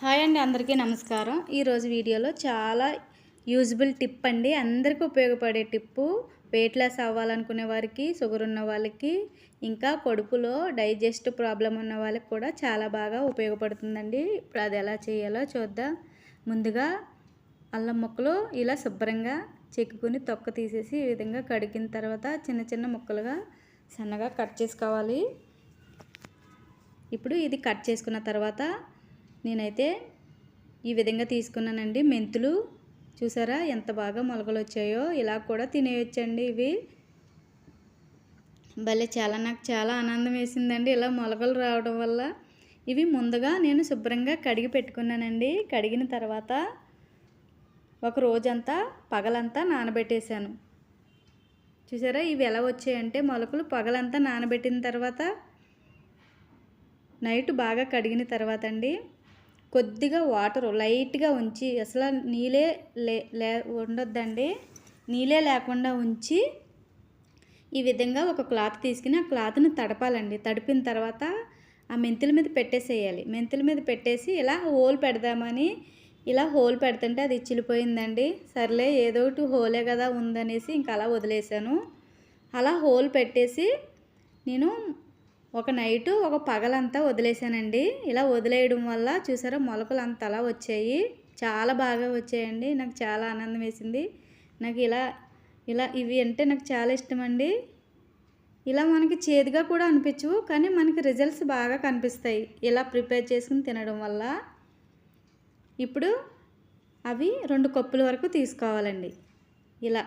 Hi అండి అందరికీ నమస్కారం. ఈరోజు వీడియోలో చాలా యూజ్బుల్ టిప్ అండి. అందరికీ ఉపయోగపడే టిప్పు వెయిట్ లాస్ అవ్వాలనుకునే వారికి షుగర్ ఉన్న వాళ్ళకి ఇంకా కడుపులో డైజెస్ట్ ప్రాబ్లం ఉన్న వాళ్ళకి కూడా చాలా బాగా ఉపయోగపడుతుందండి. ఇప్పుడు అది ఎలా చేయాలో చూద్దాం. ముందుగా అల్లం ముక్కలు ఇలా శుభ్రంగా చెక్కుని తొక్క తీసేసి ఈ విధంగా కడిగిన తర్వాత చిన్న చిన్న ముక్కలుగా సన్నగా కట్ చేసుకోవాలి. ఇప్పుడు ఇది కట్ చేసుకున్న తర్వాత నేనైతే ఈ విధంగా తీసుకున్నానండి. మెంతులు చూసారా ఎంత బాగా మొలకలు వచ్చాయో ఇలా కూడా తినేయొచ్చండి ఇవి. భలే చాలా నాకు చాలా ఆనందం వేసిందండి ఇలా మొలకలు రావడం వల్ల. ఇవి ముందుగా నేను శుభ్రంగా కడిగి పెట్టుకున్నానండి. కడిగిన తర్వాత ఒక రోజంతా పగలంతా నానబెట్టేశాను. చూసారా ఇవి ఎలా వచ్చాయంటే మొలకలు పగలంతా నానబెట్టిన తర్వాత నైట్ బాగా కడిగిన తర్వాత అండి కొద్దిగా వాటర్ లైట్గా ఉంచి అసలు నీళ్ళే లే లే ఉండొద్దండి. నీళ్ళే లేకుండా ఉంచి ఈ విధంగా ఒక క్లాత్ తీసుకుని ఆ క్లాత్ని తడపాలండి. తడిపిన తర్వాత ఆ మెంతుల మీద పెట్టేసేయాలి. మెంతుల మీద పెట్టేసి ఇలా హోల్ పెడదామని ఇలా హోల్ పెడుతుంటే అది చిలిపోయిందండి. సర్లే ఏదో ఒకటి హోలే కదా ఉందనేసి ఇంకా అలా వదిలేసాను అలా హోల్ పెట్టేసి నేను ఒక నైటు ఒక పగలంతా వదిలేసానండి. ఇలా వదిలేయడం వల్ల చూసారా మొలకలు అంత అలా వచ్చాయి. చాలా బాగా వచ్చాయండి. నాకు చాలా ఆనందం వేసింది. నాకు ఇలా ఇలా ఇవి అంటే నాకు చాలా ఇష్టం అండి ఇలా మనకి చేదుగా కూడా అనిపించవు కానీ మనకి రిజల్ట్స్ బాగా కనిపిస్తాయి. ఇలా ప్రిపేర్ చేసుకుని తినడం వల్ల. ఇప్పుడు అవి రెండు కప్పుల వరకు తీసుకోవాలండి. ఇలా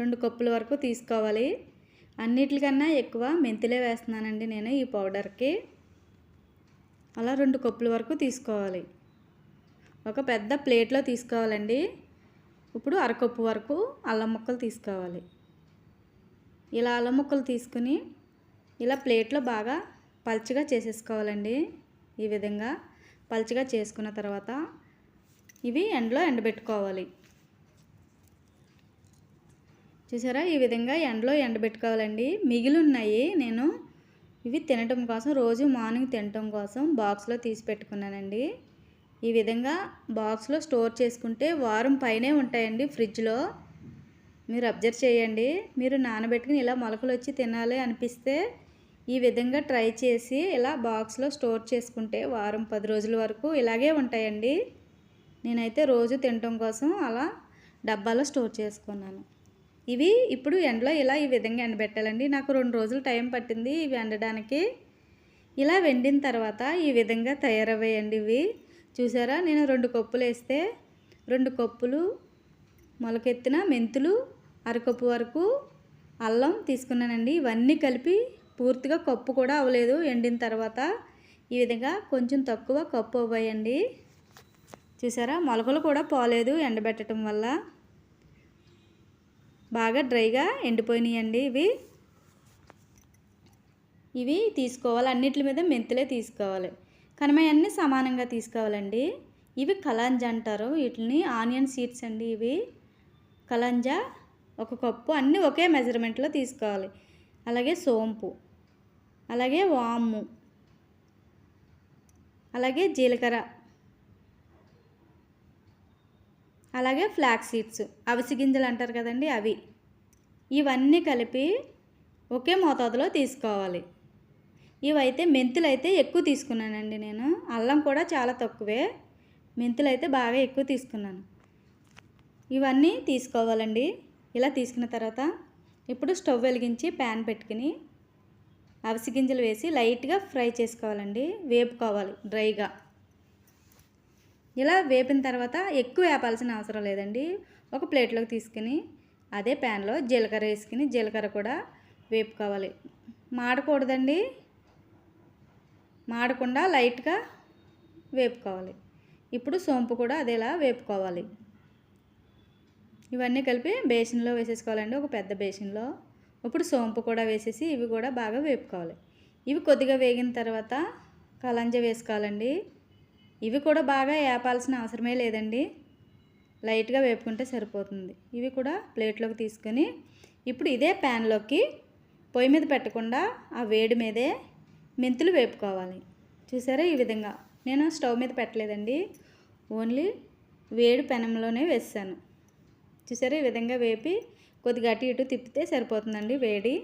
రెండు కప్పుల వరకు తీసుకోవాలి. అన్నిటికన్నా ఎక్కువ మెంతులే వేస్తున్నానండి నేను ఈ పౌడర్కి. అలా రెండు కప్పుల వరకు తీసుకోవాలి. ఒక పెద్ద ప్లేట్లో తీసుకోవాలండి. ఇప్పుడు అరకప్పు వరకు అల్లం ముక్కలు తీసుకోవాలి. ఇలా అల్లం ముక్కలు తీసుకుని ఇలా ప్లేట్లో బాగా పల్చగా చేసేసుకోవాలండి. ఈ విధంగా పల్చగా చేసుకున్న తర్వాత ఇవి ఎండలో ఎండబెట్టుకోవాలి. చూసారా? ఈ విధంగా ఎండలో ఎండబెట్టుకోవాలండి. మిగిలి ఉన్నాయి నేను ఇవి తినటం కోసం రోజు మార్నింగ్ తినటం కోసం బాక్స్లో తీసి పెట్టుకున్నానండి. ఈ విధంగా బాక్స్లో స్టోర్ చేసుకుంటే వారం పైనే ఉంటాయండి ఫ్రిడ్జ్లో. మీరు అబ్జర్వ్ చేయండి. మీరు నానబెట్టుకుని ఇలా మొలకలు వచ్చి తినాలి అనిపిస్తే ఈ విధంగా ట్రై చేసి ఇలా బాక్స్లో స్టోర్ చేసుకుంటే వారం పది రోజుల వరకు ఇలాగే ఉంటాయండి. నేనైతే రోజు తినటం కోసం అలా డబ్బాలో స్టోర్ చేసుకున్నాను. ఇవి ఇప్పుడు ఎండలో ఇలా ఈ విధంగా ఎండబెట్టాలండి. నాకు రెండు రోజులు టైం పట్టింది ఇవి ఎండడానికి. ఇలా వెండిన తర్వాత ఈ విధంగా తయారయ్యాయండి ఇవి. చూసారా? నేను రెండు కప్పులు వేస్తే రెండు కప్పులు మొలకెత్తిన మెంతులు అరకప్పు వరకు అల్లం తీసుకున్నానండి. ఇవన్నీ కలిపి పూర్తిగా కప్పు కూడా అవ్వలేదు. ఎండిన తర్వాత ఈ విధంగా కొంచెం తక్కువ కప్పు అవ్వాయండి. చూసారా? మొలకలు కూడా పోలేదు ఎండబెట్టడం వల్ల. బాగా డ్రైగా ఎండిపోయినాయండి ఇవి. ఇవి తీసుకోవాలి. అన్నిటి మీద మెంతులే తీసుకోవాలి. కనుమ అన్నీ సమానంగా తీసుకోవాలండి. ఇవి కలాంజ అంటారు. వీటిని ఆనియన్ సీడ్స్ అండి ఇవి. కలంజ ఒక కప్పు. అన్నీ ఒకే మెజర్మెంట్లో తీసుకోవాలి. అలాగే సోంపు. అలాగే వాము. అలాగే జీలకర్ర. అలాగే ఫ్లాక్ సీడ్స్ అవిసి గింజలు అంటారు కదండి అవి. ఇవన్నీ కలిపి ఒకే మోతాదులో తీసుకోవాలి. ఇవైతే మెంతులు అయితే ఎక్కువ తీసుకున్నానండి నేను. అల్లం కూడా చాలా తక్కువే. మెంతులు అయితే బాగా ఎక్కువ తీసుకున్నాను. ఇవన్నీ తీసుకోవాలండి. ఇలా తీసుకున్న తర్వాత ఇప్పుడు స్టవ్ వెలిగించి ప్యాన్ పెట్టుకుని అవిసి గింజలు వేసి లైట్గా ఫ్రై చేసుకోవాలండి. వేపుకోవాలి డ్రైగా. ఇలా వేపిన తర్వాత ఎక్కువ వేపాల్సిన అవసరం లేదండి. ఒక ప్లేట్లోకి తీసుకుని అదే ప్యాన్లో జీలకర్ర వేసుకుని జీలకర్ర కూడా వేపుకోవాలి. మాడకూడదండి. మాడకుండా లైట్గా వేపుకోవాలి. ఇప్పుడు సోంపు కూడా అదేలా వేపుకోవాలి. ఇవన్నీ కలిపి బేసిన్లో వేసేసుకోవాలండి. ఒక పెద్ద బేసిన్లో. ఇప్పుడు సోంపు కూడా వేసేసి ఇవి కూడా బాగా వేపుకోవాలి. ఇవి కొద్దిగా వేగిన తర్వాత కలంజ వేసుకోవాలండి. ఇవి కూడా బాగా వేపాల్సిన అవసరమే లేదండి. లైట్గా వేపుకుంటే సరిపోతుంది. ఇవి కూడా ప్లేట్లోకి తీసుకొని ఇప్పుడు ఇదే ప్యాన్లోకి పొయ్యి మీద పెట్టకుండా ఆ వేడి మీదే మెంతులు వేపుకోవాలి. చూసారా ఈ విధంగా? నేను స్టవ్ మీద పెట్టలేదండి. ఓన్లీ వేడి పెనంలోనే వేసాను. చూసారా ఈ విధంగా వేపి కొద్దిగా అటు ఇటు తిప్పితే సరిపోతుందండి వేడి.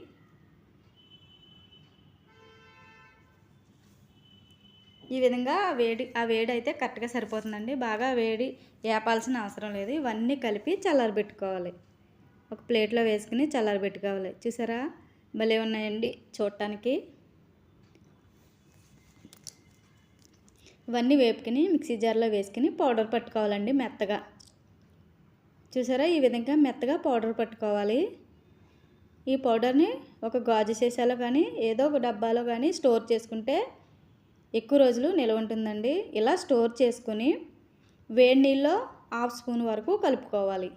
ఈ విధంగా వేడి ఆ వేడి అయితే కరెక్ట్గా సరిపోతుందండి. బాగా వేడి వేపాల్సిన అవసరం లేదు. ఇవన్నీ కలిపి చల్లారబెట్టుకోవాలి ఒక ప్లేట్లో వేసుకుని చల్లారబెట్టుకోవాలి చూసారా? భలే ఉన్నాయండి చూడటానికి. ఇవన్నీ వేపుకుని మిక్సీ జార్లో వేసుకుని పౌడర్ పట్టుకోవాలండి మెత్తగా. చూసారా? ఈ విధంగా మెత్తగా పౌడర్ పట్టుకోవాలి. ఈ పౌడర్ని ఒక గాజు సీసాలో కానీ ఏదో ఒక డబ్బాలో కానీ స్టోర్ చేసుకుంటే ఎక్కువ రోజులు నిల్వ ఉంటుందండి. ఇలా స్టోర్ చేసుకుని వేడి నీళ్ళలో హాఫ్ స్పూన్ వరకు కలుపుకోవాలి.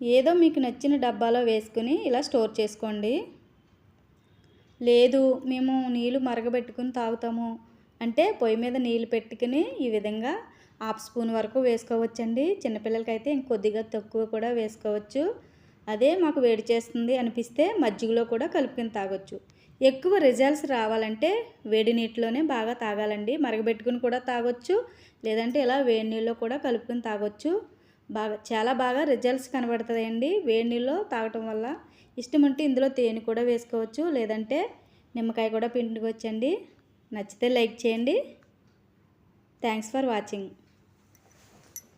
ఏదో మీకు నచ్చిన డబ్బాలో వేసుకుని ఇలా స్టోర్ చేసుకోండి. లేదు మేము నీళ్ళు మరగబెట్టుకుని తాగుతాము అంటే పొయ్యి మీద నీళ్ళు పెట్టుకుని ఈ విధంగా హాఫ్ స్పూన్ వరకు వేసుకోవచ్చండి. చిన్నపిల్లలకైతే ఇంకొద్దిగా తక్కువ కూడా వేసుకోవచ్చు. అదే మాకు వేడి చేస్తుంది అనిపిస్తే మజ్జిగలో కూడా కలుపుకొని తాగొచ్చు. ఎక్కువ రిజల్ట్స్ రావాలంటే వేడి నీటిలోనే బాగా తాగాలండి. మరగబెట్టుకుని కూడా తాగొచ్చు. లేదంటే ఇలా వేడి నీళ్ళలో కూడా కలుపుకొని తాగొచ్చు. బాగా చాలా బాగా రిజల్ట్స్ కనబడుతుందండి వేడి నీళ్ళు తాగటం వల్ల. ఇష్టం ఉంటే ఇందులో తేనె కూడా వేసుకోవచ్చు. లేదంటే నిమ్మకాయ కూడా పిండుకోవచ్చండి. నచ్చితే లైక్ చేయండి. Thanks for watching.